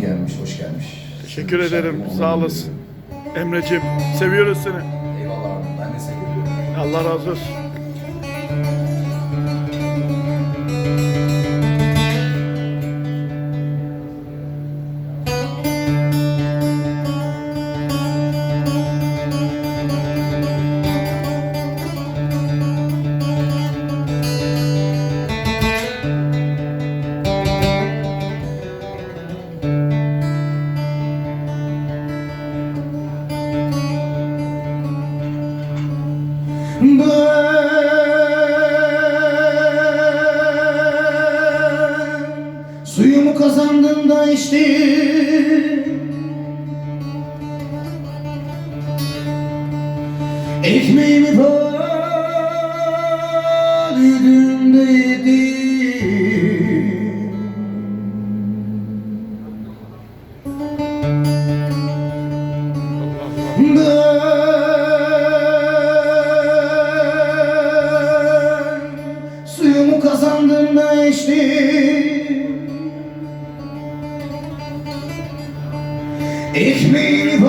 Hanım gelmiş, hoş gelmiş. Teşekkür Sizin ederim. Sağ olasın. Emre'cim seviyoruz seni. Eyvallah abi, ben de seviyorum. Allah razı olsun. Ben suyumu kazandığımda içtim Ekmeğimi böldüğümde suyumu kazandığımda içtim Ekmeğini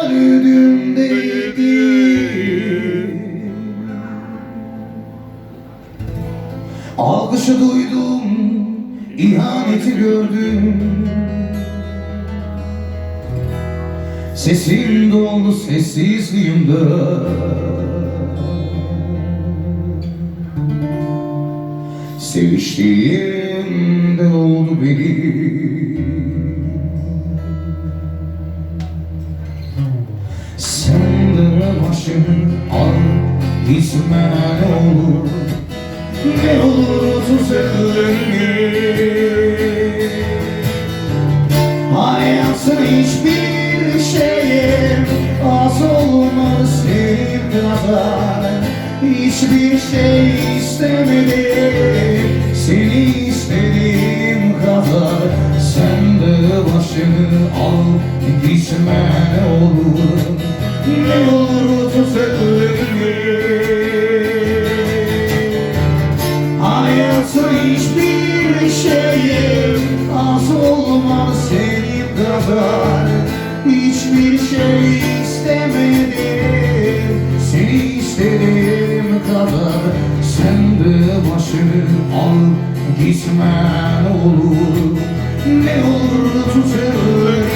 böldüğümde yedim Alkışı duydum, ihaneti gördüm. Sesim doldu sessizliğimde Seviştiğimde oldu benim Sen de başını al gitme ne olur. Ne olur tuz ellerini Hayatın hiçbir şeyim az olmaz senin kadar. Hiçbir şey istemedim gitme ne olur Ne olur tut ellerimi Hayatın hiçbir şeyim az olmaz senin kadar. Hiçbir şey istemedim seni istediğim kadar. Sen de başını al gitme ne olur. Ne olur tut ellerimi